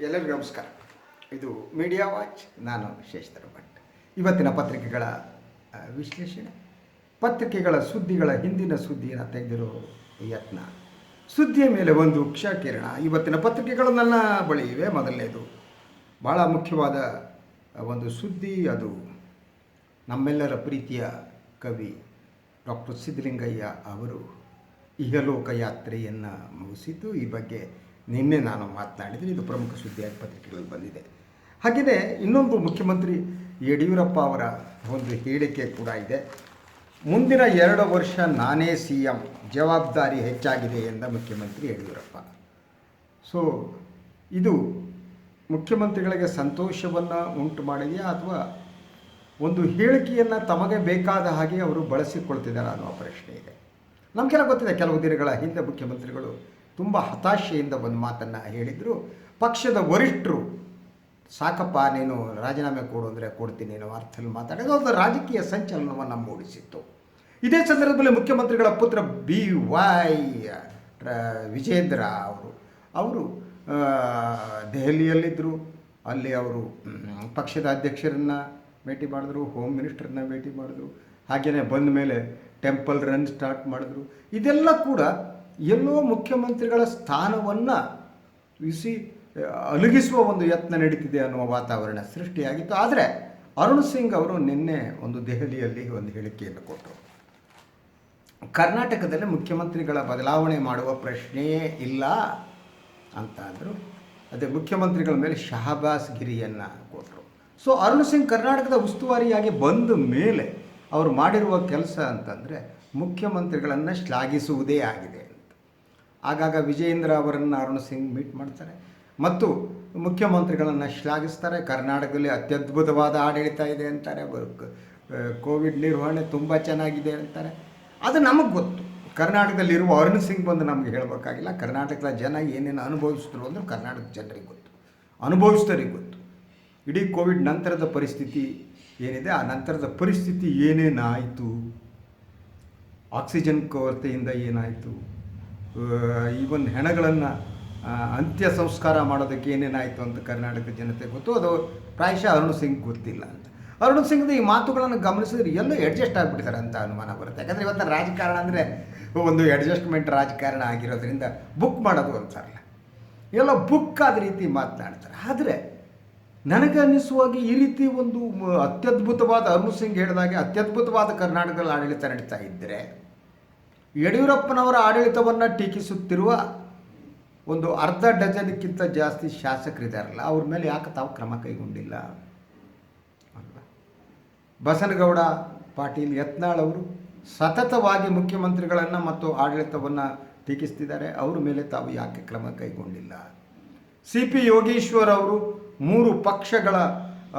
ಎಲ್ಲರಿಗೂ ನಮಸ್ಕಾರ. ಇದು ಮೀಡಿಯಾ ವಾಚ್ ನಾನು ಶೇಷಧರ ಭಟ್ ಇವತ್ತಿನ ಪತ್ರಿಕೆಗಳ ವಿಶ್ಲೇಷಣೆ. ಪತ್ರಿಕೆಗಳ ಸುದ್ದಿಗಳ ಹಿಂದಿನ ಸುದ್ದಿಯನ್ನು ತೆಗೆದಿರೋ ಯತ್ನ. ಸುದ್ದಿಯ ಮೇಲೆ ಒಂದು ಕ್ಷಕಿರಣ. ಇವತ್ತಿನ ಪತ್ರಿಕೆಗಳು ನನ್ನ ಬಳಿ ಇವೆ ಮೊದಲನೇದು ಭಾಳ ಮುಖ್ಯವಾದ, ಒಂದು ಸುದ್ದಿ. ಅದು ನಮ್ಮೆಲ್ಲರ ಪ್ರೀತಿಯ ಕವಿ ಡಾಕ್ಟರ್ ಸಿದ್ಧಲಿಂಗಯ್ಯ ಅವರು ಇಹಲೋಕ ಯಾತ್ರೆಯನ್ನು ಮುಗಿಸಿದ್ದು. ಈ ಬಗ್ಗೆ ನಿನ್ನೆ ನಾನು ಮಾತನಾಡಿದರೆ ಇದು ಪ್ರಮುಖ ಸುದ್ದಿಯಾಗಿ ಪತ್ರಿಕೆಗಳಲ್ಲಿ ಬಂದಿದೆ. ಹಾಗೆಯೇ ಇನ್ನೊಂದು ಮುಖ್ಯಮಂತ್ರಿ ಯಡಿಯೂರಪ್ಪ ಅವರ ಒಂದು ಹೇಳಿಕೆ ಕೂಡ ಇದೆ. ಮುಂದಿನ ಎರಡು ವರ್ಷ ನಾನೇ ಸಿ ಎಂ ಜವಾಬ್ದಾರಿ ಹೆಚ್ಚಾಗಿದೆ ಎಂದ ಮುಖ್ಯಮಂತ್ರಿ ಯಡಿಯೂರಪ್ಪ. ಸೊ ಇದು ಮುಖ್ಯಮಂತ್ರಿಗಳಿಗೆ ಸಂತೋಷವನ್ನು ಉಂಟು ಮಾಡಿದೆಯಾ ಅಥವಾ ಒಂದು ಹೇಳಿಕೆಯನ್ನು ತಮಗೆ ಬೇಕಾದ ಹಾಗೆ ಅವರು ಬಳಸಿಕೊಳ್ತಿದ್ದಾರೆ ಅನ್ನೋ ಪ್ರಶ್ನೆ ಇದೆ. ನಮಗೆಲ್ಲ ಗೊತ್ತಿದೆ, ಕೆಲವು ದಿನಗಳ ಹಿಂದೆ ಮುಖ್ಯಮಂತ್ರಿಗಳು ತುಂಬ ಹತಾಶೆಯಿಂದ ಒಂದು ಮಾತನ್ನು ಹೇಳಿದರು. ಪಕ್ಷದ ವರಿಷ್ಠರು ಸಾಕಪ್ಪ, ನೀನು ರಾಜೀನಾಮೆ ಕೊಡು ಅಂದರೆ ಕೊಡ್ತೀನಿ ಅನ್ನೋ ಅರ್ಥದಲ್ಲಿ ಮಾತಾಡೋದು ಒಂದು ರಾಜಕೀಯ ಸಂಚಲನವನ್ನು ಮೂಡಿಸಿತ್ತು. ಇದೇ ಸಂದರ್ಭದಲ್ಲಿ ಮುಖ್ಯಮಂತ್ರಿಗಳ ಪುತ್ರ ಬಿ ವೈ ವಿಜೇಂದ್ರ ಅವರು ಅವರು ದೆಹಲಿಯಲ್ಲಿದ್ದರು ಅಲ್ಲಿ ಅವರು ಪಕ್ಷದ ಅಧ್ಯಕ್ಷರನ್ನು ಭೇಟಿ ಮಾಡಿದ್ರು, ಹೋಮ್ ಮಿನಿಸ್ಟರ್ನ ಭೇಟಿ ಮಾಡಿದ್ರು. ಹಾಗೆಯೇ ಬಂದ ಮೇಲೆ ಟೆಂಪಲ್ ರನ್ ಸ್ಟಾರ್ಟ್ ಮಾಡಿದ್ರು. ಇದೆಲ್ಲ ಕೂಡ ಎಲ್ಲೋ ಮುಖ್ಯಮಂತ್ರಿಗಳ ಸ್ಥಾನವನ್ನು ಬಿಸಿ ಅಲುಗಿಸುವ ಒಂದು ಯತ್ನ ನಡೀತಿದೆ ಅನ್ನುವ ವಾತಾವರಣ ಸೃಷ್ಟಿಯಾಗಿತ್ತು. ಆದರೆ ಅರುಣ್ ಸಿಂಗ್ ಅವರು ನಿನ್ನೆ ಒಂದು ದೆಹಲಿಯಲ್ಲಿ ಒಂದು ಹೇಳಿಕೆಯನ್ನು ಕೊಟ್ಟರು. ಕರ್ನಾಟಕದಲ್ಲಿ ಮುಖ್ಯಮಂತ್ರಿಗಳ ಬದಲಾವಣೆ ಮಾಡುವ ಪ್ರಶ್ನೆಯೇ ಇಲ್ಲ ಅಂತ ಅದೇ ಮುಖ್ಯಮಂತ್ರಿಗಳ ಮೇಲೆ ಶಹಬಾಸ್ ಗಿರಿಯನ್ನು ಕೊಟ್ಟರು ಸೊ ಅರುಣ್ ಸಿಂಗ್ ಕರ್ನಾಟಕದ ಉಸ್ತುವಾರಿಯಾಗಿ ಬಂದ ಮೇಲೆ ಅವರು ಮಾಡಿರುವ ಕೆಲಸ ಅಂತಂದರೆ ಮುಖ್ಯಮಂತ್ರಿಗಳನ್ನು ಶ್ಲಾಘಿಸುವುದೇ ಆಗಿದೆ. ಆಗಾಗ ವಿಜಯೇಂದ್ರ ಅವರನ್ನು ಅರುಣ್ ಸಿಂಗ್ ಮೀಟ್ ಮಾಡ್ತಾರೆ. ಮತ್ತು ಮುಖ್ಯಮಂತ್ರಿಗಳನ್ನು ಶ್ಲಾಘಿಸ್ತಾರೆ. ಕರ್ನಾಟಕದಲ್ಲಿ ಅತ್ಯದ್ಭುತವಾದ ಆಡಳಿತ ಇದೆ ಅಂತಾರೆ. ಕೋವಿಡ್ ನಿರ್ವಹಣೆ ತುಂಬ ಚೆನ್ನಾಗಿದೆ ಅಂತಾರೆ. ಅದು ನಮಗೆ ಗೊತ್ತು. ಕರ್ನಾಟಕದಲ್ಲಿರುವ ಅರುಣ್ ಸಿಂಗ್ ಬಂದು ನಮಗೆ ಹೇಳಬೇಕಾಗಿಲ್ಲ. ಕರ್ನಾಟಕದ ಜನ ಏನೇನು ಅನುಭವಿಸಿದ್ರು ಅಂದ್ರೆ ಕರ್ನಾಟಕ ಜನರಿಗೆ ಗೊತ್ತು. ಅನುಭವಿಸಿದವರಿಗೆ ಗೊತ್ತು. ಇಡೀ ಕೋವಿಡ್ ನಂತರದ ಪರಿಸ್ಥಿತಿ ಏನಿದೆ? ಆ ನಂತರದ ಪರಿಸ್ಥಿತಿ ಏನೇನಾಯಿತು? ಆಕ್ಸಿಜನ್ ಕೊರತೆಯಿಂದ ಏನಾಯಿತು? ಈವನ್ ಹೆಣಗಳನ್ನು ಅಂತ್ಯ ಸಂಸ್ಕಾರ ಮಾಡೋದಕ್ಕೆ ಏನೇನಾಯಿತು ಅಂತ ಕರ್ನಾಟಕ ಜನತೆ ಗೊತ್ತು? ಅದು ಪ್ರಾಯಶಃ ಅರುಣ್ ಸಿಂಗ್ ಗೊತ್ತಿಲ್ಲ ಅಂತ. ಅರುಣ್ ಸಿಂಗ್ದ ಈ ಮಾತುಗಳನ್ನು ಗಮನಿಸಿದ್ರೆ ಎಲ್ಲೋ ಅಡ್ಜಸ್ಟ್ ಆಗಿಬಿಡ್ತಾರೆ ಅಂತ ಅನುಮಾನ ಬರುತ್ತೆ. ಯಾಕಂದರೆ ಇವತ್ತು ರಾಜಕಾರಣ ಅಂದರೆ ಒಂದು ಅಡ್ಜಸ್ಟ್ಮೆಂಟ್ ರಾಜಕಾರಣ ಆಗಿರೋದ್ರಿಂದ ಬುಕ್ ಮಾಡೋದು ಅಂತಾರಲ್ಲ ಎಲ್ಲ ಬುಕ್ ಆದ ರೀತಿ ಮಾತನಾಡ್ತಾರೆ. ಆದರೆ ನನಗೆ ಅನ್ನಿಸುವಾಗಿ ಈ ರೀತಿ ಒಂದು ಅತ್ಯದ್ಭುತವಾದ ಅರುಣ್ ಸಿಂಗ್ ಹೇಳಿದಾಗೆ ಅತ್ಯದ್ಭುತವಾದ ಕರ್ನಾಟಕದಲ್ಲಿ ಆಡಳಿತ ನಡೀತಾ ಇದ್ದರೆ ಯಡಿಯೂರಪ್ಪನವರ ಆಡಳಿತವನ್ನು ಟೀಕಿಸುತ್ತಿರುವ ಒಂದು ಅರ್ಧ ಡಜನ್ಕ್ಕಿಂತ ಜಾಸ್ತಿ ಶಾಸಕರಿದ್ದಾರಲ್ಲ ಅವ್ರ ಮೇಲೆ ಯಾಕೆ ತಾವು ಕ್ರಮ ಕೈಗೊಂಡಿಲ್ಲ? ಬಸನಗೌಡ, ಪಾಟೀಲ್, ಯತ್ನಾಳ್ ಅವರು ಸತತವಾಗಿ ಮುಖ್ಯಮಂತ್ರಿಗಳನ್ನು ಮತ್ತು ಆಡಳಿತವನ್ನು ಟೀಕಿಸ್ತಿದ್ದಾರೆ, ಅವ್ರ ಮೇಲೆ ತಾವು ಯಾಕೆ ಕ್ರಮ ಕೈಗೊಂಡಿಲ್ಲ? ಸಿ ಪಿ ಯೋಗೀಶ್ವರ್ ಅವರು ಮೂರು ಪಕ್ಷಗಳ,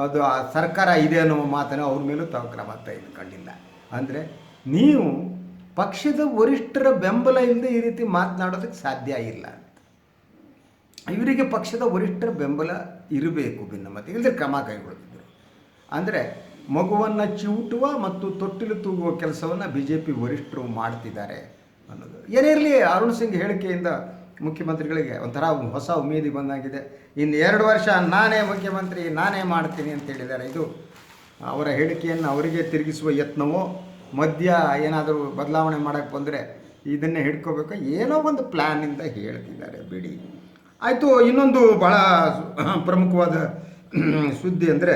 ಅದು ಸರ್ಕಾರ ಇದೆ ಅನ್ನುವ ಮಾತನ್ನು ಅವ್ರ ಮೇಲೂ ತಾವು ಕ್ರಮ ತೆಗೆದುಕೊಂಡಿಲ್ಲ ಅಂದರೆ ನೀವು ಪಕ್ಷದ ವರಿಷ್ಠರ ಬೆಂಬಲ ಇಲ್ಲದೆ ಈ ರೀತಿ ಮಾತನಾಡೋದಕ್ಕೆ ಸಾಧ್ಯ ಇಲ್ಲ ಇವರಿಗೆ ಪಕ್ಷದ ವರಿಷ್ಠರ ಬೆಂಬಲ ಇರಬೇಕು ಭಿನ್ನಮತ ಇಲ್ಲದೆ ಕ್ರಮ ಕೈಗೊಳ್ಳುತ್ತಿದ್ದರು. ಅಂದರೆ ಮಗುವನ್ನು ಚಿವುಟುವ ಮತ್ತು ತೊಟ್ಟಿಲು ತೂಗುವ ಕೆಲಸವನ್ನು ಬಿ ಜೆ ಪಿ ವರಿಷ್ಠರು ಮಾಡ್ತಿದ್ದಾರೆ ಅನ್ನೋದು. ಏನೇ ಇರಲಿ, ಅರುಣ್ ಸಿಂಗ್ ಹೇಳಿಕೆಯಿಂದ ಮುಖ್ಯಮಂತ್ರಿಗಳಿಗೆ ಒಂಥರ ಹೊಸ ಉಮೇದಿ ಬಂದಾಗಿದೆ. ಇನ್ನು ಎರಡು ವರ್ಷ ನಾನೇ ಮುಖ್ಯಮಂತ್ರಿ, ನಾನೇ ಮಾಡ್ತೀನಿ ಅಂತ ಹೇಳಿದ್ದಾರೆ. ಇದು ಅವರ ಹೇಳಿಕೆಯನ್ನು ಅವರಿಗೆ ತಿರುಗಿಸುವ ಯತ್ನವೋ ಮಧ್ಯ ಏನಾದರೂ ಬದಲಾವಣೆ ಮಾಡೋಕ್ಕೆ ಬಂದರೆ ಇದನ್ನೇ ಹಿಡ್ಕೋಬೇಕು. ಏನೋ ಒಂದು ಪ್ಲ್ಯಾನಿಂದ ಹೇಳ್ತಿದ್ದಾರೆ ಬಿಡಿ. ಆಯಿತು, ಇನ್ನೊಂದು ಭಾಳ ಪ್ರಮುಖವಾದ ಸುದ್ದಿ ಅಂದರೆ,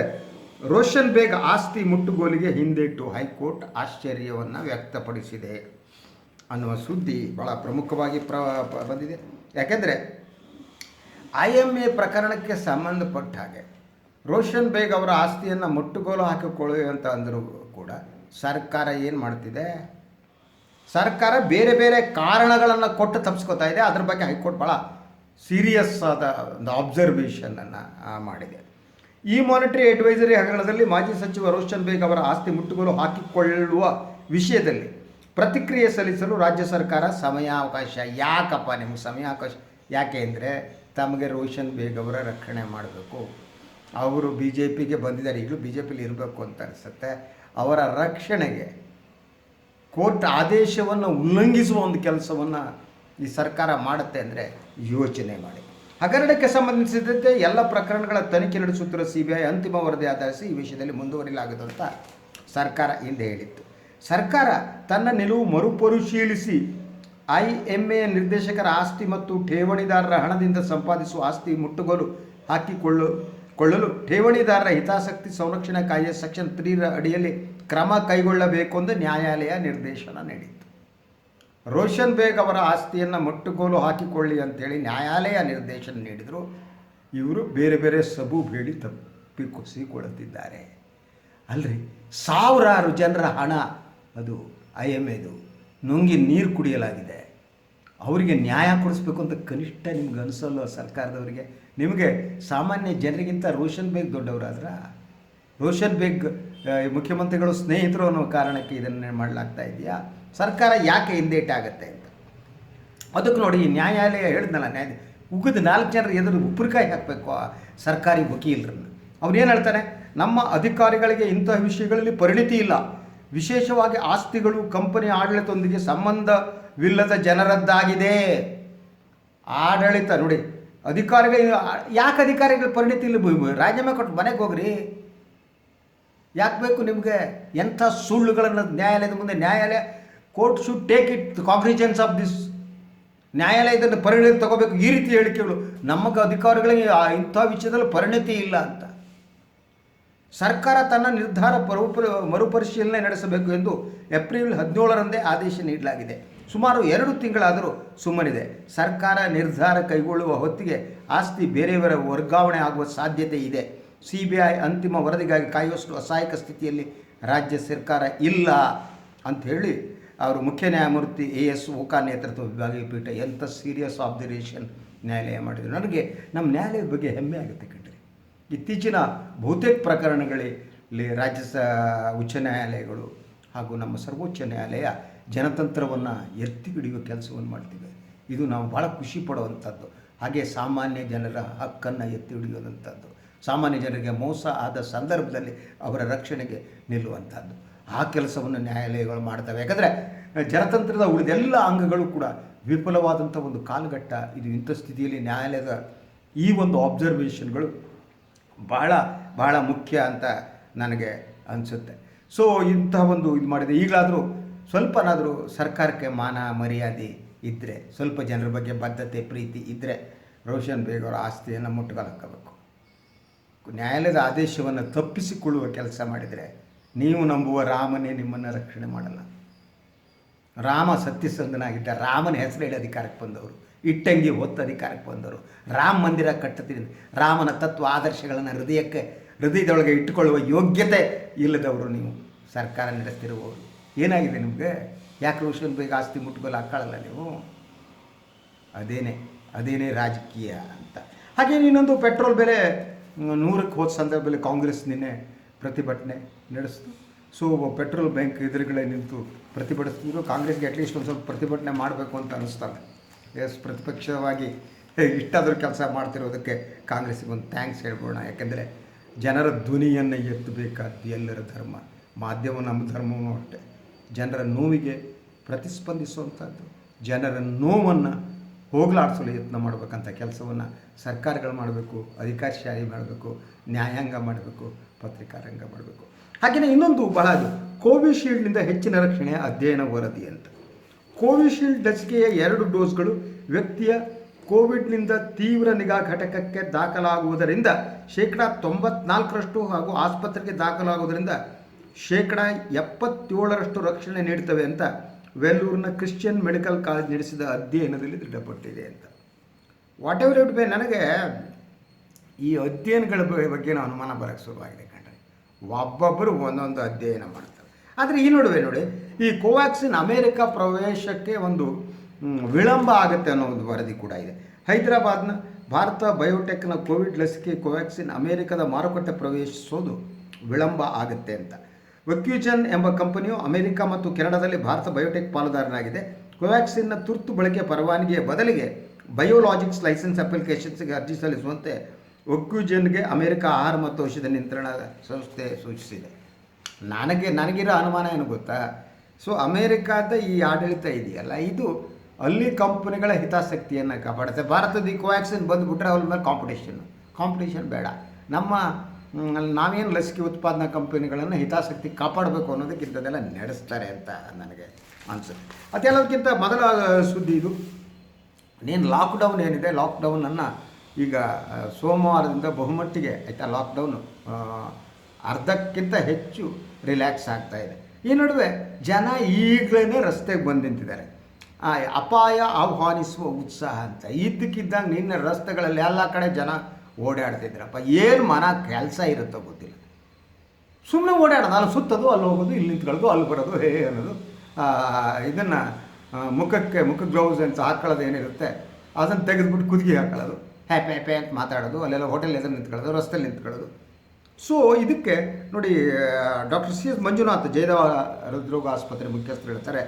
ರೋಷನ್ ಬೇಗ್ ಆಸ್ತಿ ಮುಟ್ಟುಗೋಲಿಗೆ ಹಿಂದಿಟ್ಟು ಹೈಕೋರ್ಟ್ ಆಶ್ಚರ್ಯವನ್ನು ವ್ಯಕ್ತಪಡಿಸಿದೆ ಅನ್ನುವ ಸುದ್ದಿ ಭಾಳ ಪ್ರಮುಖವಾಗಿ ಪ್ರ ಬಂದಿದೆ. ಯಾಕೆಂದರೆ, ಐ ಎಂ ಎ ಪ್ರಕರಣಕ್ಕೆ ಸಂಬಂಧಪಟ್ಟ ಹಾಗೆ, ರೋಷನ್ ಬೇಗ್ ಅವರ ಆಸ್ತಿಯನ್ನು ಮುಟ್ಟುಗೋಲು ಹಾಕಿಕೊಳ್ಳಿ ಅಂತ ಅಂದರೂ ಕೂಡ ಸರ್ಕಾರ ಏನು ಮಾಡ್ತಿದೆ? ಸರ್ಕಾರ ಬೇರೆ ಬೇರೆ ಕಾರಣಗಳನ್ನು ಕೊಟ್ಟು ತಪ್ಪಿಸ್ಕೊತಾ ಇದೆ. ಅದ್ರ ಬಗ್ಗೆ ಹೈಕೋರ್ಟ್ ಭಾಳ ಸೀರಿಯಸ್ ಆದ ಒಂದು ಅಬ್ಸರ್ವೇಷನನ್ನು ಮಾಡಿದೆ. ಈ ಮಾನಿಟರಿ ಅಡ್ವೈಸರಿ ಹಗರಣದಲ್ಲಿ ಮಾಜಿ ಸಚಿವ ರೋಶನ್ ಬೇಗ್ ಅವರ ಆಸ್ತಿ ಮುಟ್ಟುಗೋಲು ಹಾಕಿಕೊಳ್ಳುವ ವಿಷಯದಲ್ಲಿ ಪ್ರತಿಕ್ರಿಯೆ ಸಲ್ಲಿಸಲು ರಾಜ್ಯ ಸರ್ಕಾರ ಸಮಯಾವಕಾಶ. ಯಾಕಪ್ಪ ನಿಮ್ಗೆ ಸಮಯಾವಕಾಶ? ಯಾಕೆ ಅಂದರೆ ತಮಗೆ ರೋಷನ್ ಬೇಗ್ ಅವರ ರಕ್ಷಣೆ ಮಾಡಬೇಕು. ಅವರು ಬಿ ಜೆ ಪಿಗೆ ಬಂದಿದ್ದಾರೆ. ಈಗಲೂ ಬಿ ಜೆ ಪಿಲಿ ಇರಬೇಕು ಅಂತ ಅನಿಸುತ್ತೆ. ಅವರ ರಕ್ಷಣೆಗೆ ಕೋರ್ಟ್ ಆದೇಶವನ್ನು ಉಲ್ಲಂಘಿಸುವ ಒಂದು ಕೆಲಸವನ್ನು ಈ ಸರ್ಕಾರ ಮಾಡುತ್ತೆ ಅಂದರೆ ಯೋಚನೆ ಮಾಡಿ. ಹಗರಣಕ್ಕೆ ಸಂಬಂಧಿಸಿದಂತೆ ಎಲ್ಲ ಪ್ರಕರಣಗಳ ತನಿಖೆ ನಡೆಸುತ್ತಿರುವ ಸಿ ಬಿ ಐ ಅಂತಿಮ ವರದಿ ಆಧರಿಸಿ ಈ ವಿಷಯದಲ್ಲಿ ಮುಂದುವರಿಲಾಗದು ಅಂತ ಸರ್ಕಾರ ಹಿಂದೆ ಹೇಳಿತ್ತು. ಸರ್ಕಾರ ತನ್ನ ನಿಲುವು ಮರುಪರಿಶೀಲಿಸಿ ಐ ಎಂ ಎ ನಿರ್ದೇಶಕರ ಆಸ್ತಿ ಮತ್ತು ಠೇವಣಿದಾರರ ಹಣದಿಂದ ಸಂಪಾದಿಸುವ ಆಸ್ತಿ ಮುಟ್ಟುಗೋಲು ಹಾಕಿಕೊಳ್ಳು ಕೊಳ್ಳಲು ಠೇವಣಿದಾರರ ಹಿತಾಸಕ್ತಿ ಸಂರಕ್ಷಣಾ ಕಾಯ್ದೆ ಸೆಕ್ಷನ್ ತ್ರೀರ ಅಡಿಯಲ್ಲಿ ಕ್ರಮ ಕೈಗೊಳ್ಳಬೇಕು ಎಂದು ನ್ಯಾಯಾಲಯ ನಿರ್ದೇಶನ ನೀಡಿತ್ತು. ರೋಷನ್ ಬೇಗ್ ಅವರ ಆಸ್ತಿಯನ್ನು ಮುಟ್ಟುಗೋಲು ಹಾಕಿಕೊಳ್ಳಿ ಅಂತೇಳಿ ನ್ಯಾಯಾಲಯ ನಿರ್ದೇಶನ ನೀಡಿದರು. ಇವರು ಬೇರೆ ಬೇರೆ ಸಬು ಬೇಡಿ ತಪ್ಪಿಕೊಸಿಕೊಳ್ಳುತ್ತಿದ್ದಾರೆ ಅಲ್ರಿ, ಸಾವಿರಾರು ಜನರ ಹಣ ಅದು, ಐ ಎಂ ಎದು ನುಂಗಿ ನೀರು ಕುಡಿಯಲಾಗಿದೆ. ಅವರಿಗೆ ನ್ಯಾಯ ಕೊಡಿಸ್ಬೇಕು ಅಂತ ಕನಿಷ್ಠ ನಿಮ್ಗೆ ಅನಿಸಲ್ಲ ಸರ್ಕಾರದವರಿಗೆ? ನಿಮಗೆ ಸಾಮಾನ್ಯ ಜನರಿಗಿಂತ ರೋಷನ್ ಬೇಗ್ ದೊಡ್ಡವರಾದ್ರ? ರೋಷನ್ ಬೇಗ್ ಮುಖ್ಯಮಂತ್ರಿಗಳು ಸ್ನೇಹಿತರು ಅನ್ನೋ ಕಾರಣಕ್ಕೆ ಇದನ್ನು ಮಾಡಲಾಗ್ತಾ ಇದೆಯಾ ಸರ್ಕಾರ ಯಾಕೆ ಹಿಂದೇಟಾಗತ್ತೆ ಅಂತ? ಅದಕ್ಕೆ ನೋಡಿ, ಈ ನ್ಯಾಯಾಲಯ ಹೇಳಿದ್ನಲ್ಲ, ನ್ಯಾಯ ಉಗಿದ ನಾಲ್ಕು ಜನರು ಎದುರು ಉಪ್ಪಿನಕಾಯಿ ಹಾಕಬೇಕು ಸರ್ಕಾರಿ ವಕೀಲರನ್ನು. ಅವನೇನು ಹೇಳ್ತಾನೆ? ನಮ್ಮ ಅಧಿಕಾರಿಗಳಿಗೆ ಇಂತಹ ವಿಷಯಗಳಲ್ಲಿ ಪರಿಣಿತಿ ಇಲ್ಲ. ವಿಶೇಷವಾಗಿ ಆಸ್ತಿಗಳು, ಕಂಪನಿ, ಆಡಳಿತದೊಂದಿಗೆ ಸಂಬಂಧವಿಲ್ಲದ ಜನರದ್ದಾಗಿದೆ. ಆಡಳಿತ, ನೋಡಿ, ಅಧಿಕಾರಿಗಳು, ಯಾಕೆ ಅಧಿಕಾರಿಗಳ ಪರಿಣಿತಿ ಇಲ್ಲಿ? ರಾಜೀನಾಮೆ ಕೊಟ್ಟು ಮನೆಗೆ ಹೋಗ್ರಿ. ಯಾಕೆ ಬೇಕು ನಿಮಗೆ? ಎಂಥ ಸುಳ್ಳುಗಳನ್ನು ನ್ಯಾಯಾಲಯದ ಮುಂದೆ, ನ್ಯಾಯಾಲಯ court should take it cognizance of this. ನ್ಯಾಯಾಲಯದಲ್ಲಿ ಪರಿಣಿತಿ ತಗೋಬೇಕು. ಈ ರೀತಿ ಹೇಳಿಕೆಗಳು, ನಮಗೆ ಅಧಿಕಾರಿಗಳಿಗೆ ಇಂಥ ವಿಷಯದಲ್ಲಿ ಪರಿಣಿತಿ ಇಲ್ಲ ಅಂತ. ಸರ್ಕಾರ ತನ್ನ ನಿರ್ಧಾರ ಮರುಪರಿಶೀಲನೆ ನಡೆಸಬೇಕು ಎಂದು ಏಪ್ರಿಲ್ ಹದಿನೇಳರಂದೇ ಆದೇಶ ನೀಡಲಾಗಿದೆ. ಸುಮಾರು ಎರಡು ತಿಂಗಳಾದರೂ ಸುಮ್ಮನಿದೆ. ಸರ್ಕಾರ ನಿರ್ಧಾರ ಕೈಗೊಳ್ಳುವ ಹೊತ್ತಿಗೆ ಆಸ್ತಿ ಬೇರೆಯವರ ವರ್ಗಾವಣೆ ಆಗುವ ಸಾಧ್ಯತೆ ಇದೆ. ಸಿ ಬಿ ಐ ಅಂತಿಮ ವರದಿಗಾಗಿ ಕಾಯುವಷ್ಟು ಅಸಹಾಯಕ ಸ್ಥಿತಿಯಲ್ಲಿ ರಾಜ್ಯ ಸರ್ಕಾರ ಇಲ್ಲ ಅಂತ ಹೇಳಿ ಅವರು ಮುಖ್ಯ ನ್ಯಾಯಮೂರ್ತಿ ಎ ಎಸ್ ಓಕಾ ನೇತೃತ್ವ ವಿಭಾಗೀಯ ಪೀಠ ಎಂಥ ಸೀರಿಯಸ್ ಆಬ್ಸರ್ವೇಷನ್ ನ್ಯಾಯಾಲಯ ಮಾಡಿದರು. ನನಗೆ ನಮ್ಮ ನ್ಯಾಯಾಲಯದ ಬಗ್ಗೆ ಹೆಮ್ಮೆ ಆಗುತ್ತೆ ಕಣ್ರಿ. ಇತ್ತೀಚಿನ ಬಹುತೇಕ ಪ್ರಕರಣಗಳಲ್ಲಿ ರಾಜ್ಯ ಸ, ಉಚ್ಚ ನ್ಯಾಯಾಲಯಗಳು ಹಾಗೂ ನಮ್ಮ ಸರ್ವೋಚ್ಚ ನ್ಯಾಯಾಲಯ ಜನತಂತ್ರವನ್ನು ಎತ್ತಿ ಹಿಡಿಯುವ ಕೆಲಸವನ್ನು ಮಾಡ್ತೀವಿ ಇದು ನಾವು ಭಾಳ ಖುಷಿ ಪಡುವಂಥದ್ದು ಹಾಗೆ ಸಾಮಾನ್ಯ ಜನರ ಹಕ್ಕನ್ನು ಎತ್ತಿ ಹಿಡಿಯುವಂಥದ್ದು ಸಾಮಾನ್ಯ ಜನರಿಗೆ ಮೋಸ ಆದ ಸಂದರ್ಭದಲ್ಲಿ ಅವರ ರಕ್ಷಣೆಗೆ ನಿಲ್ಲುವಂಥದ್ದು ಆ ಕೆಲಸವನ್ನು ನ್ಯಾಯಾಲಯಗಳು ಮಾಡ್ತವೆ. ಯಾಕಂದರೆ, ಜನತಂತ್ರದ ಉಳಿದೆಲ್ಲ ಅಂಗಗಳು ಕೂಡ ವಿಫಲವಾದಂಥ ಒಂದು ಕಾಲಘಟ್ಟ. ಇದು ಇಂಥ ಸ್ಥಿತಿಯಲ್ಲಿ ನ್ಯಾಯಾಲಯದ ಈ ಒಂದು ಆಬ್ಸರ್ವೇಷನ್ಗಳು ಬಹಳ ಬಹಳ ಮುಖ್ಯ ಅಂತ ನನಗೆ ಅನಿಸುತ್ತೆ. ಸೊ ಇಂಥ ಒಂದು ಇದು ಮಾಡಿದೆ. ಈಗಲಾದರೂ ಸ್ವಲ್ಪನಾದರೂ ಸರ್ಕಾರಕ್ಕೆ ಮಾನ, ಮರ್ಯಾದೆ ಇದ್ದರೆ ಸ್ವಲ್ಪ ಜನರ ಬಗ್ಗೆ ಬದ್ಧತೆ, ಪ್ರೀತಿ ಇದ್ದರೆ ರೋಷನ್ ಬೇಗ ಅವರ ಆಸ್ತಿಯನ್ನು ಮುಟ್ಟುಗಾಲಕ್ಕಬೇಕು ನ್ಯಾಯಾಲಯದ ಆದೇಶವನ್ನು ತಪ್ಪಿಸಿಕೊಳ್ಳುವ ಕೆಲಸ ಮಾಡಿದರೆ ನೀವು ನಂಬುವ ರಾಮನೇ ನಿಮ್ಮನ್ನು ರಕ್ಷಣೆ ಮಾಡಲ್ಲ. ರಾಮ ಸತ್ಯಸಂಧನಾಗಿದ್ದ ರಾಮನ ಹೆಸರು ಹೇಳಿ ಅಧಿಕಾರಕ್ಕೆ ಬಂದವರು. ಇಟ್ಟಂಗಿ ಹೊತ್ತು ಅಧಿಕಾರಕ್ಕೆ ಬಂದವರು. ರಾಮ ಮಂದಿರ ಕಟ್ಟುತ್ತೀನಿ ರಾಮನ ತತ್ವ ಆದರ್ಶಗಳನ್ನು ಹೃದಯಕ್ಕೆ, ಹೃದಯದೊಳಗೆ ಇಟ್ಟುಕೊಳ್ಳುವ ಯೋಗ್ಯತೆ ಇಲ್ಲದವರು ನೀವು. ಸರ್ಕಾರ ನಡೆಸ್ತಿರುವವರು ಏನಾಗಿದೆ ನಿಮಗೆ? ಯಾಕೆ ರೋಷನ್ ಬೇಗ ಆಸ್ತಿ ಮುಟ್ಗೋಲು ಹಾಕ್ಕೊಳ್ಳಲ್ಲ ನೀವು? ಅದೇನೇ ಅದೇನೇ ರಾಜಕೀಯ ಅಂತ. ಹಾಗೆ ಇನ್ನೊಂದು ಪೆಟ್ರೋಲ್ ಬೆಲೆ ನೂರಕ್ಕೆ ಹೋದ ಸಂದರ್ಭದಲ್ಲಿ ಕಾಂಗ್ರೆಸ್ ನಿನ್ನೆ ಪ್ರತಿಭಟನೆ ನಡೆಸಿತು. ಸೊ, ಪೆಟ್ರೋಲ್ ಬ್ಯಾಂಕ್ ಎದುರುಗಡೆ ನಿಂತು ಪ್ರತಿಭಟಿಸ್ತಿದ್ರು. ಕಾಂಗ್ರೆಸ್ಗೆ ಅಟ್ಲೀಸ್ಟ್ ಒಂದು ಸ್ವಲ್ಪ ಪ್ರತಿಭಟನೆ ಮಾಡಬೇಕು ಅಂತ ಅನಿಸ್ತದೆ. ಎಸ್ ಪ್ರತಿಪಕ್ಷವಾಗಿ ಇಷ್ಟಾದರೂ ಕೆಲಸ ಮಾಡ್ತಿರೋದಕ್ಕೆ ಕಾಂಗ್ರೆಸ್ಗೆ ಒಂದು ಥ್ಯಾಂಕ್ಸ್ ಹೇಳ್ಬೋಣ. ಯಾಕೆಂದರೆ ಜನರ ಧ್ವನಿಯನ್ನು ಎತ್ತಬೇಕಾದ್ದು ಎಲ್ಲರ ಧರ್ಮ. ಮಾಧ್ಯಮ ನಮ್ಮ ಧರ್ಮವೂ ಅಷ್ಟೇ. ಜನರ ನೋವಿಗೆ ಪ್ರತಿಸ್ಪಂದಿಸುವಂಥದ್ದು. ಜನರ ನೋವನ್ನು ಹೋಗಲಾಡಿಸಲು ಯತ್ನ ಮಾಡಬೇಕಂಥ ಕೆಲಸವನ್ನು ಸರ್ಕಾರಗಳು ಮಾಡಬೇಕು ಅಧಿಕಾರಶಾಹಿ ಮಾಡಬೇಕು, ನ್ಯಾಯಾಂಗ ಮಾಡಬೇಕು, ಪತ್ರಿಕಾರಂಗ ಮಾಡಬೇಕು. ಹಾಗೆಯೇ ಇನ್ನೊಂದು ಬಹಳ ಅದು ಕೋವಿಶೀಲ್ಡ್ನಿಂದ ಹೆಚ್ಚಿನ ರಕ್ಷಣೆಯ ಅಧ್ಯಯನ ವರದಿ ಅಂತ. ಕೋವಿಶೀಲ್ಡ್ ಲಸಿಕೆಯ ಎರಡು ಡೋಸ್ಗಳು ವ್ಯಕ್ತಿಯ ಕೋವಿಡ್ನಿಂದ ತೀವ್ರ ನಿಗಾ ಘಟಕಕ್ಕೆ ದಾಖಲಾಗುವುದರಿಂದ ಶೇಕಡಾ ತೊಂಬತ್ನಾಲ್ಕರಷ್ಟು ಹಾಗೂ ಆಸ್ಪತ್ರೆಗೆ ದಾಖಲಾಗುವುದರಿಂದ ಶೇಕಡ ಎಪ್ಪತ್ತೇಳರಷ್ಟು ರಕ್ಷಣೆ ನೀಡ್ತವೆ ಅಂತ ವೆಲ್ಲೂರಿನ ಕ್ರಿಶ್ಚಿಯನ್ ಮೆಡಿಕಲ್ ಕಾಲೇಜ್ ನಡೆಸಿದ ಅಧ್ಯಯನದಲ್ಲಿ ದೃಢಪಟ್ಟಿದೆ ಅಂತ. ವಾಟ್ ಎವರ್ ಇಟ್ ಬೇ ನನಗೆ ಈ ಅಧ್ಯಯನಗಳ ಬಗ್ಗೆ ನಾವು ಅನುಮಾನ ಬರೋಕ್ಕೆ ಶುರುವಾಗಿದೆ ಕಣ್ರಿ. ಒಬ್ಬೊಬ್ಬರು ಒಂದೊಂದು ಅಧ್ಯಯನ ಮಾಡ್ತಾರೆ. ಆದರೆ ಈ ನಡುವೆ ನೋಡಿ, ಈ ಕೋವ್ಯಾಕ್ಸಿನ್ ಅಮೇರಿಕ ಪ್ರವೇಶಕ್ಕೆ ಒಂದು ವಿಳಂಬ ಆಗುತ್ತೆ ಅನ್ನೋ ಒಂದು ವರದಿ ಕೂಡ ಇದೆ. ಹೈದರಾಬಾದ್ನ ಭಾರತ ಬಯೋಟೆಕ್ನ ಕೋವಿಡ್ ಲಸಿಕೆ ಕೋವ್ಯಾಕ್ಸಿನ್ ಅಮೇರಿಕದ ಮಾರುಕಟ್ಟೆ ಪ್ರವೇಶಿಸೋದು ವಿಳಂಬ ಆಗುತ್ತೆ ಅಂತ. ವಕ್ಯೂಜನ್ ಎಂಬ ಕಂಪನಿಯು ಅಮೆರಿಕ ಮತ್ತು ಕೆನಡಾದಲ್ಲಿ ಭಾರತ ಬಯೋಟೆಕ್ ಪಾಲುದಾರನಾಗಿದೆ. ಕೋವ್ಯಾಕ್ಸಿನ್ನ ತುರ್ತು ಬಳಕೆ ಪರವಾನಗಿಯ ಬದಲಿಗೆ ಬಯೋಲಾಜಿಕ್ಸ್ ಲೈಸೆನ್ಸ್ ಅಪ್ಲಿಕೇಶನ್ಸ್ಗೆ ಅರ್ಜಿ ಸಲ್ಲಿಸುವಂತೆ ಒಕ್ಯೂಜನ್ಗೆ ಅಮೆರಿಕ ಆಹಾರ ಮತ್ತು ಔಷಧ ನಿಯಂತ್ರಣ ಸಂಸ್ಥೆ ಸೂಚಿಸಿದೆ. ನನಗೆ, ನನಗಿರೋ ಅನುಮಾನ ಏನು ಗೊತ್ತಾ? ಸೊ ಅಮೇರಿಕಾದ ಈ ಆಡಳಿತ ಇದೆಯಲ್ಲ, ಇದು ಅಲ್ಲಿ ಕಂಪನಿಗಳ ಹಿತಾಸಕ್ತಿಯನ್ನು ಕಾಪಾಡುತ್ತೆ. ಭಾರತದ ಈ ಕೋವ್ಯಾಕ್ಸಿನ್ ಬಂದುಬಿಟ್ರೆ ಅವ್ರ ಮೇಲೆ ಕಾಂಪಿಟೇಷನ್ ಕಾಂಪಿಟೇಷನ್ ಬೇಡ. ನಮ್ಮ ಮ್, ನಾವೇನು ಲಸಿಕೆ ಉತ್ಪಾದನಾ ಕಂಪನಿಗಳನ್ನು ಹಿತಾಸಕ್ತಿ ಕಾಪಾಡಬೇಕು ಅನ್ನೋದಕ್ಕೆ ಇಂಥದ್ದೆಲ್ಲ ನಡೆಸ್ತಾರೆ ಅಂತ ನನಗೆ ಅನಿಸುತ್ತೆ. ಅದೆಲ್ಲದಕ್ಕಿಂತ ಮೊದಲ ಸುದ್ದಿ ಇದು. ನೀನು ಲಾಕ್ಡೌನ್ ಏನಿದೆ ಲಾಕ್ಡೌನನ್ನು ಈಗ ಸೋಮವಾರದಿಂದ ಬಹುಮಟ್ಟಿಗೆ ಆಯಿತಾ ಲಾಕ್ಡೌನು ಅರ್ಧಕ್ಕಿಂತ ಹೆಚ್ಚು ರಿಲ್ಯಾಕ್ಸ್ ಆಗ್ತಾ ಇದೆ. ಈ ನಡುವೆ ಜನ ಈಗಲೇ ರಸ್ತೆಗೆ ಬಂದು ನಿಂತಿದ್ದಾರೆ. ಅಪಾಯ ಆಹ್ವಾನಿಸುವ ಉತ್ಸಾಹ ಅಂತ. ಇದ್ದಕ್ಕಿದ್ದಂಗೆ ನಿನ್ನೆ ರಸ್ತೆಗಳಲ್ಲಿ ಎಲ್ಲ ಕಡೆ ಜನ ಓಡಾಡ್ತಿದ್ರಪ್ಪ, ಏನು ಮನ ಕೆಲಸ ಇರುತ್ತೋ ಗೊತ್ತಿಲ್ಲ. ಸುಮ್ಮನೆ ಓಡಾಡೋದು, ಅಲ್ಲಿ ಸುತ್ತೋದು, ಅಲ್ಲಿ ಹೋಗೋದು, ಇಲ್ಲಿ ನಿಂತ್ಕೊಳ್ಳೋದು, ಅಲ್ಲಿ ಬರೋದು, ಹೇ ಅನ್ನೋದು. ಇದನ್ನು ಮುಖಕ್ಕೆ, ಮುಖ ಗ್ಲೌಸ್ ಅಂತ ಹಾಕೊಳ್ಳೋದು ಏನಿರುತ್ತೆ, ಅದನ್ನು ತೆಗೆದುಬಿಟ್ಟು ಕುದಿಗೆ ಹಾಕೊಳ್ಳೋದು ಹ್ಯಾಪಿ ಹ್ಯಾಪಿ ಅಂತ ಮಾತಾಡೋದು, ಅಲ್ಲೆಲ್ಲ ಹೋಟೆಲ್ ಎದುರು ನಿಂತ್ಕೊಳ್ಳೋದು ರಸ್ತೆಯಲ್ಲಿ ನಿಂತ್ಕೊಳ್ಳೋದು. ಸೊ ಇದಕ್ಕೆ ನೋಡಿ doctor C S Manjunath Jayadeva ಹೃದ್ರೋಗ ಆಸ್ಪತ್ರೆ ಮುಖ್ಯಸ್ಥರು ಹೇಳ್ತಾರೆ,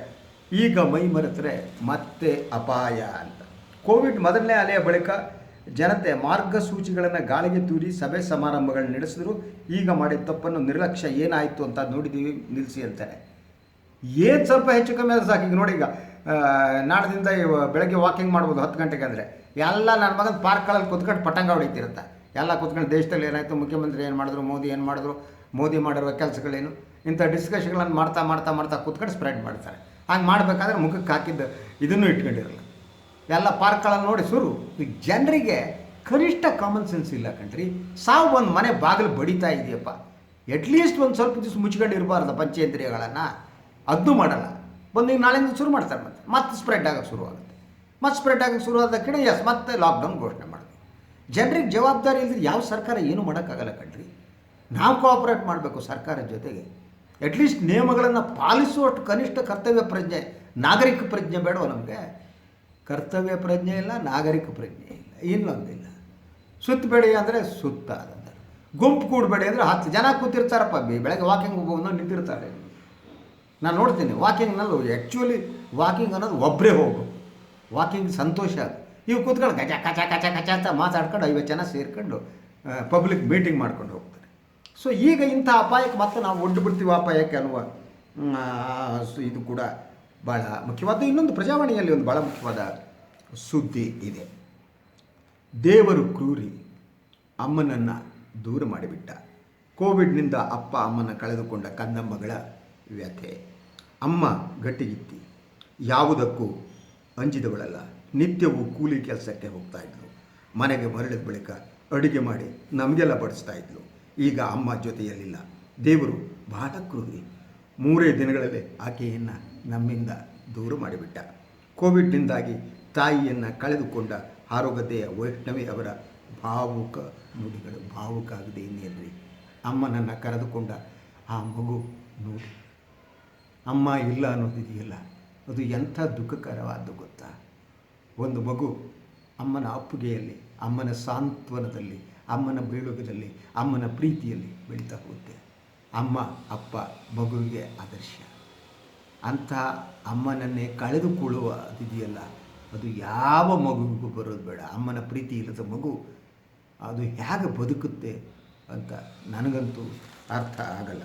ಈಗ ಮೈ ಮರೆತರೆ ಮತ್ತೆ ಅಪಾಯ ಅಂತ. ಕೋವಿಡ್ ಮೊದಲನೇ ಅಲೆಯ ಬಳಿಕ ಜನತೆ ಮಾರ್ಗಸೂಚಿಗಳನ್ನು ಗಾಳಿಗೆ ತೂರಿ ಸಭೆ ಸಮಾರಂಭಗಳನ್ನ ನಡೆಸಿದ್ರು. ಈಗ ಮಾಡಿದ ತಪ್ಪನ್ನು ನಿರ್ಲಕ್ಷ್ಯ ಏನಾಯಿತು ಅಂತ ನೋಡಿದ್ದೀವಿ ನಿಲ್ಲಿಸಿ ಅಂತಾರೆ ಏನು ಸ್ವಲ್ಪ ಹೆಚ್ಚು ಕಮ್ಮಿ ಆದ್ರೆ ಸಾಕು. ಈಗ ನೋಡಿ ಈಗ ನಾಡದಿಂದ ಬೆಳಗ್ಗೆ ವಾಕಿಂಗ್ ಮಾಡ್ಬೋದು ಹತ್ತು ಗಂಟೆಗೆ ಅಂದರೆ. ಎಲ್ಲ ನನ್ನ ಮಗನ ಪಾರ್ಕ್ಗಳಲ್ಲಿ ಕುತ್ಕೊಂಡು ಪಟಂಗ ಹೊಡಿತಿರುತ್ತೆ. ಎಲ್ಲ ಕುತ್ಕೊಂಡು ದೇಶದಲ್ಲಿ ಏನಾಯಿತು? ಮುಖ್ಯಮಂತ್ರಿ ಏನು ಮಾಡಿದ್ರು? ಮೋದಿ ಏನು ಮಾಡಿದ್ರು? ಮೋದಿ ಮಾಡಿರುವ ಕೆಲಸಗಳೇನು? ಇಂಥ ಡಿಸ್ಕಷನ್ಗಳನ್ನು ಮಾಡ್ತಾ ಮಾಡ್ತಾ ಮಾಡ್ತಾ ಕೂತ್ಕೊಂಡು ಸ್ಪ್ರೆಡ್ ಮಾಡ್ತಾರೆ. ಹಾಗೆ ಮಾಡಬೇಕಾದ್ರೆ ಮುಖಕ್ಕೆ ಹಾಕಿದ್ದು ಇದನ್ನು ಇಟ್ಕೊಂಡಿರಲ್ಲ. ಎಲ್ಲ ಪಾರ್ಕ್ಗಳನ್ನು ನೋಡಿ ಸುರು. ಈಗ ಜನರಿಗೆ ಕನಿಷ್ಠ ಕಾಮನ್ ಸೆನ್ಸ್ ಇಲ್ಲ ಕಣ್ರಿ. ಸಾವು ಒಂದು ಮನೆ ಬಾಗಿಲು ಬಡಿತಾ ಇದೆಯಪ್ಪ. ಅಟ್ಲೀಸ್ಟ್ ಒಂದು ಸ್ವಲ್ಪ ದಿವಸ ಮುಚ್ಚಿಕೊಂಡು ಇರಬಾರ್ದು ಪಂಚೇಂದ್ರಿಯಗಳನ್ನು. ಅದನ್ನೂ ಮಾಡಲ್ಲ. ಬಂದು ಈಗ ನಾಳೆಯಿಂದ ಶುರು ಮಾಡ್ತಾರೆ ಮತ್ತೆ. ಮತ್ತೆ ಸ್ಪ್ರೆಡ್ ಆಗೋಕ್ಕೆ ಶುರು ಆಗುತ್ತೆ. ಮತ್ತೆ ಸ್ಪ್ರೆಡ್ ಆಗೋಕ್ಕೆ ಶುರು ಆದ ಕಡೆ ಎಸ್ ಮತ್ತೆ ಲಾಕ್ಡೌನ್ ಘೋಷಣೆ ಮಾಡಿದೆ ಜನರಿಗೆ ಜವಾಬ್ದಾರಿ ಇಲ್ಲದ್ರೆ ಯಾವ ಸರ್ಕಾರ ಏನೂ ಮಾಡೋಕ್ಕಾಗಲ್ಲ ಕಣ್ರಿ. ನಾವು ಕೋಆಪ್ರೇಟ್ ಮಾಡಬೇಕು ಸರ್ಕಾರದ ಜೊತೆಗೆ. ಅಟ್ಲೀಸ್ಟ್ ನಿಯಮಗಳನ್ನು ಪಾಲಿಸುವಷ್ಟು ಕನಿಷ್ಠ ಕರ್ತವ್ಯ ಪ್ರಜ್ಞೆ, ನಾಗರಿಕ ಪ್ರಜ್ಞೆ ಬೇಡವ ನಮಗೆ? ಕರ್ತವ್ಯ ಪ್ರಜ್ಞೆ ಇಲ್ಲ, ನಾಗರಿಕ ಪ್ರಜ್ಞೆ ಇಲ್ಲ. ಇನ್ನೊಂದಿಲ್ಲ. ಸುತ್ತಬೇಡಿ ಅಂದರೆ ಸುತ್ತ ಗುಂಪು ಕೂಡಬೇಡಿ ಅಂದರೆ ಹತ್ತು ಜನ ಕೂತಿರ್ತಾರಪ್ಪ. ಬೆಳಗ್ಗೆ ವಾಕಿಂಗ್ ಹೋಗೋದು ನಿಂತಿರ್ತಾರೆ. ನಾನು ನೋಡ್ತೀನಿ ವಾಕಿಂಗ್ನಲ್ಲಿ ಆ್ಯಕ್ಚುಲಿ ವಾಕಿಂಗ್ ಅನ್ನೋದು ಒಬ್ಬರೇ ಹೋಗು. ವಾಕಿಂಗ್ ಸಂತೋಷ ಅದು. ಇವು ಕೂತ್ಕೊಂಡು ಕಚ ಕಚ ಕಚ ಕಚ ಅಂತ ಮಾತಾಡ್ಕೊಂಡು ಐವತ್ತು ಜನ ಸೇರ್ಕೊಂಡು ಪಬ್ಲಿಕ್ ಮೀಟಿಂಗ್ ಮಾಡ್ಕೊಂಡು ಹೋಗ್ತಾರೆ. ಸೊ ಈಗ ಇಂಥ ಅಪಾಯಕ್ಕೆ ಮತ್ತೆ ನಾವು ಒಡ್ಡು ಬಿಡ್ತೀವಿ ಅಪಾಯಕ್ಕೆ ಅನ್ನುವ ಇದು ಕೂಡ ಭಾಳ ಮುಖ್ಯವಾದ ಇನ್ನೊಂದು ಪ್ರಜಾವಾಣಿಯಲ್ಲಿ ಒಂದು ಭಾಳ ಮುಖ್ಯವಾದ ಸುದ್ದಿ ಇದೆ. ದೇವರು ಕ್ರೂರಿ, ಅಮ್ಮನನ್ನು ದೂರ ಮಾಡಿಬಿಟ್ಟ. ಕೋವಿಡ್ನಿಂದ ಅಪ್ಪ ಅಮ್ಮನ ಕಳೆದುಕೊಂಡ ಕನ್ನಮ್ಮಗಳ ವ್ಯಥೆ. ಅಮ್ಮ ಗಟ್ಟಿಗಿತ್ತಿ. ಯಾವುದಕ್ಕೂ ಅಂಜಿದವಳಲ್ಲ. ನಿತ್ಯವೂ ಕೂಲಿ ಕೆಲಸಕ್ಕೆ ಹೋಗ್ತಾ ಇದ್ಲು. ಮನೆಗೆ ಮರಳಿದ ಬಳಿಕ ಅಡುಗೆ ಮಾಡಿ ನಮಗೆಲ್ಲ ಬಡಿಸ್ತಾ ಇದ್ಲು. ಈಗ ಅಮ್ಮ ಜೊತೆಯಲ್ಲಿಲ್ಲ. ದೇವರು ಬಹಳ ಕ್ರೂರಿ. ಮೂರೇ ದಿನಗಳಲ್ಲಿ ಆಕೆಯನ್ನು ನಮ್ಮಿಂದ ದೂರ ಮಾಡಿಬಿಟ್ಟ. ಕೋವಿಡ್ನಿಂದಾಗಿ ತಾಯಿಯನ್ನು ಕಳೆದುಕೊಂಡ ಆರೋಗ್ಯತೆಯ ವೈಷ್ಣವಿ ಅವರ ಭಾವುಕ ನುಡಿಗಳು ಭಾವುಕ ಆಗದೆ ಇನ್ನೇನ್ರಿ? ಅಮ್ಮನನ್ನು ಕರೆದುಕೊಂಡ ಆ ಮಗು ನೋಡಿ ಅಮ್ಮ ಇಲ್ಲ ಅನ್ನೋದಿದೆಯಲ್ಲ, ಅದು ಎಂಥ ದುಃಖಕರವಾದ್ದು ಗೊತ್ತಾ? ಒಂದು ಮಗು ಅಮ್ಮನ ಅಪ್ಪುಗೆಯಲ್ಲಿ, ಅಮ್ಮನ ಸಾಂತ್ವನದಲ್ಲಿ, ಅಮ್ಮನ ಬೀಳುಗದಲ್ಲಿ ಅಮ್ಮನ ಪ್ರೀತಿಯಲ್ಲಿ ಬೆಳೀತಾ ಹೋಗುತ್ತೆ. ಅಮ್ಮ, ಅಪ್ಪ, ಮಗುವಿಗೆ ಆದರ್ಶ. ಅಂಥ ಅಮ್ಮನನ್ನೇ ಕಳೆದುಕೊಳ್ಳುವ ಅದಿದೆಯಲ್ಲ ಅದು ಯಾವ ಮಗುವಿಗೂ ಬರೋದು ಬೇಡ. ಅಮ್ಮನ ಪ್ರೀತಿ ಇಲ್ಲದ ಮಗು, ಅದು ಹೇಗೆ ಬದುಕುತ್ತೆ ಅಂತ ನನಗಂತೂ ಅರ್ಥ ಆಗಲ್ಲ.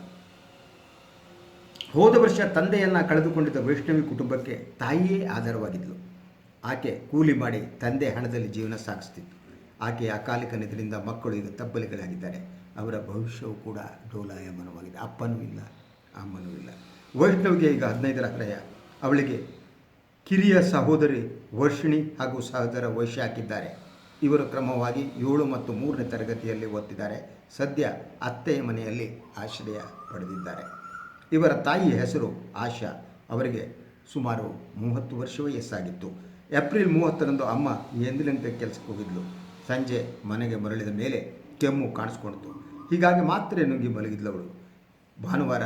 ಹೋದ ವರ್ಷ ತಂದೆಯನ್ನು ಕಳೆದುಕೊಂಡಿದ್ದ ವೈಷ್ಣವಿ ಕುಟುಂಬಕ್ಕೆ ತಾಯಿಯೇ ಆಧಾರವಾಗಿದ್ದಳು ಆಕೆ ಕೂಲಿ ಮಾಡಿ ತಂದೆ ಹಣದಲ್ಲಿ ಜೀವನ ಸಾಗಿಸ್ತಿತ್ತು. ಆಕೆಯ ಅಕಾಲಿಕ ನಿಧಿಯಿಂದ ಮಕ್ಕಳು ಈಗ ತಬ್ಬಲಿಗಳಾಗಿದ್ದಾರೆ. ಅವರ ಭವಿಷ್ಯವು ಕೂಡ ಡೋಲಾಯಮನವಾಗಿದೆ. ಅಪ್ಪನೂ ಇಲ್ಲ, ಅಮ್ಮನೂ ಇಲ್ಲ. ವೈಷ್ಣವಿಗೆ ಈಗ ಹದಿನೈದರ ಹೃದಯ ಅವಳಿಗೆ ಕಿರಿಯ ಸಹೋದರಿ ವರ್ಷಿಣಿ ಹಾಗೂ ಸಹೋದರ ವೈಶ್ಯ ಹಾಕಿದ್ದಾರೆ. ಇವರು ಕ್ರಮವಾಗಿ ಏಳು ಮತ್ತು ಮೂರನೇ ತರಗತಿಯಲ್ಲಿ ಓದ್ತಿದ್ದಾರೆ. ಸದ್ಯ ಅತ್ತೆಯ ಮನೆಯಲ್ಲಿ ಆಶ್ರಯ ಪಡೆದಿದ್ದಾರೆ. ಇವರ ತಾಯಿಯ ಹೆಸರು ಆಶಾ. ಅವರಿಗೆ ಸುಮಾರು ಮೂವತ್ತು ವರ್ಷ ವಯಸ್ಸಾಗಿತ್ತು. ಏಪ್ರಿಲ್ ಮೂವತ್ತರಂದು ಅಮ್ಮ ಎಂದಿನಂತೆ ಕೆಲಸಕ್ಕೆ ಹೋಗಿದ್ಲು. ಸಂಜೆ ಮನೆಗೆ ಮರಳಿದ ಮೇಲೆ ಕೆಮ್ಮು ಕಾಣಿಸ್ಕೊಳ್ತು ಹೀಗಾಗಿ ಮಾತ್ರೆ ನುಗ್ಗಿ ಮಲಗಿದ್ಲವಳು. ಭಾನುವಾರ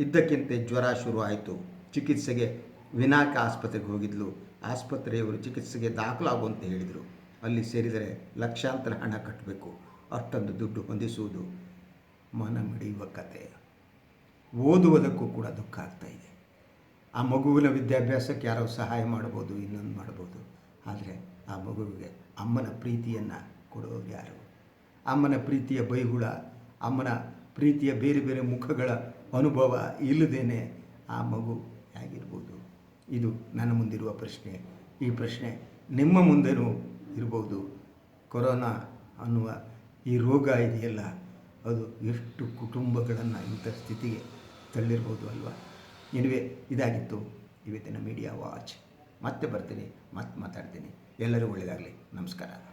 ಇದ್ದಕ್ಕಿಂತ ಜ್ವರ ಆಯಿತು ಚಿಕಿತ್ಸೆಗೆ ವಿನಾಯಕ ಆಸ್ಪತ್ರೆಗೆ ಹೋಗಿದ್ಲು. ಆಸ್ಪತ್ರೆಯವರು ಚಿಕಿತ್ಸೆಗೆ ದಾಖಲಾಗುವಂತೆ ಹೇಳಿದರು. ಅಲ್ಲಿ ಸೇರಿದರೆ ಲಕ್ಷಾಂತರ ಹಣ ಕಟ್ಟಬೇಕು. ಅಷ್ಟೊಂದು ದುಡ್ಡು ಹೊಂದಿಸುವುದು ಮನ ಮಿಡಿಯುವ ಕತೆ. ಓದುವುದಕ್ಕೂ ಕೂಡ ದುಃಖ ಆಗ್ತಾ ಇದೆ. ಆ ಮಗುವಿನ ವಿದ್ಯಾಭ್ಯಾಸಕ್ಕೆ ಯಾರೋ ಸಹಾಯ ಮಾಡ್ಬೋದು, ಇನ್ನೊಂದು ಮಾಡ್ಬೋದು. ಆದರೆ ಆ ಮಗುವಿಗೆ ಅಮ್ಮನ ಪ್ರೀತಿಯನ್ನು ಕೊಡೋರು ಯಾರು? ಅಮ್ಮನ ಪ್ರೀತಿಯ ಬೈಗುಳ ಅಮ್ಮನ ಪ್ರೀತಿಯ ಬೇರೆ ಬೇರೆ ಮುಖಗಳ ಅನುಭವ ಇಲ್ಲದೇನೆ ಆ ಮಗು ಹೇಗಿರ್ಬೋದು? ಇದು ನನ್ನ ಮುಂದಿರುವ ಪ್ರಶ್ನೆ. ಈ ಪ್ರಶ್ನೆ ನಿಮ್ಮ ಮುಂದೆನೂ ಇರ್ಬೋದು. ಕೊರೋನಾ ಅನ್ನುವ ಈ ರೋಗ ಇದೆಯಲ್ಲ, ಅದು ಎಷ್ಟು ಕುಟುಂಬಗಳನ್ನು ಇಂಥ ಸ್ಥಿತಿಗೆ ತಳ್ಳಿರ್ಬೋದು ಅಲ್ವಾ? ಎನಿವೆ ಇದಾಗಿತ್ತು ಇವತ್ತಿನ ಮೀಡಿಯಾ ವಾಚ್ ಮತ್ತೆ ಬರ್ತೀನಿ ಮತ್ತೆ ಮಾತಾಡ್ತೀನಿ. ಎಲ್ಲರೂ ಒಳ್ಳೆಯದಾಗಲಿ ನಮಸ್ಕಾರ.